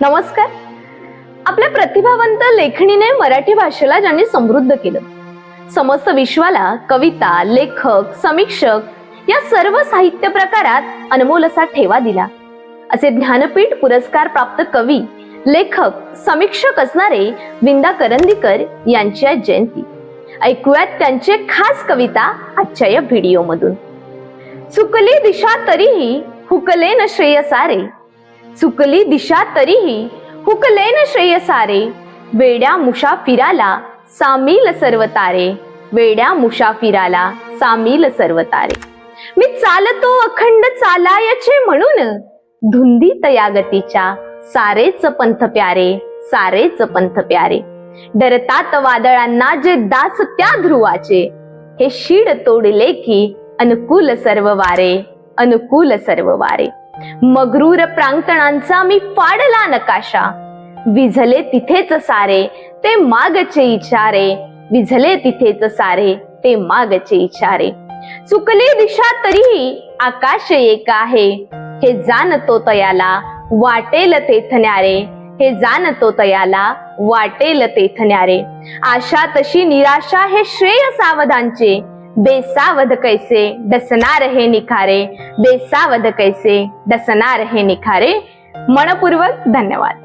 नमस्कार. आपल्या प्रतिभावंत लेखणीने मराठी भाषेला ज्यांनी समृद्ध केलं समस्त विश्वाला कविता लेखक समीक्षक या सर्व साहित्य प्रकारात अनमोल असा ठेवा दिला. असे ज्ञानपीठ पुरस्कार प्राप्त कवी लेखक समीक्षक असणारे विंदा करंदीकर यांची आज जयंती. ऐकूयात त्यांचे खास कविता आजच्या या व्हिडिओ मधून. चुकली दिशा तरीही हुकले न श्रेयसारे. चुकली दिशा तरीही हुकले न श्रेय सारे. वेड्या मुसाफिराला सामील सर्व तारे वेड्या मुसाफिराला सामील सर्व तारे मी चालतो अखंड चालायचे म्हणून. धुंदी तया गतीच्या सारेच पंथ प्यारे सारेच पंथ प्यारे. डरतात वादळांना जे दास त्या ध्रुवाचे. हे शीड तोडले की अनुकूल सर्व वारे अनुकूल सर्व वारे. मगरूर प्रांगणांचा मी फाडला नकाशा. विझले तिथेच सारे ते मागचे इचारे विझले तिथेच सारे ते मागचे इचारे चुकली दिशा तरीही आकाश एक आहे. हे जाणतो तयाला वाटेल तेथण्यारे हे जाणतो तयाला वाटेल तेथण्यारे आशा तशी निराशा हे श्रेय सावधानचे. बेसावध कैसे डसणार हे निखारे बेसावध कैसे डसणार हे निखारे? मनपूर्वक धन्यवाद.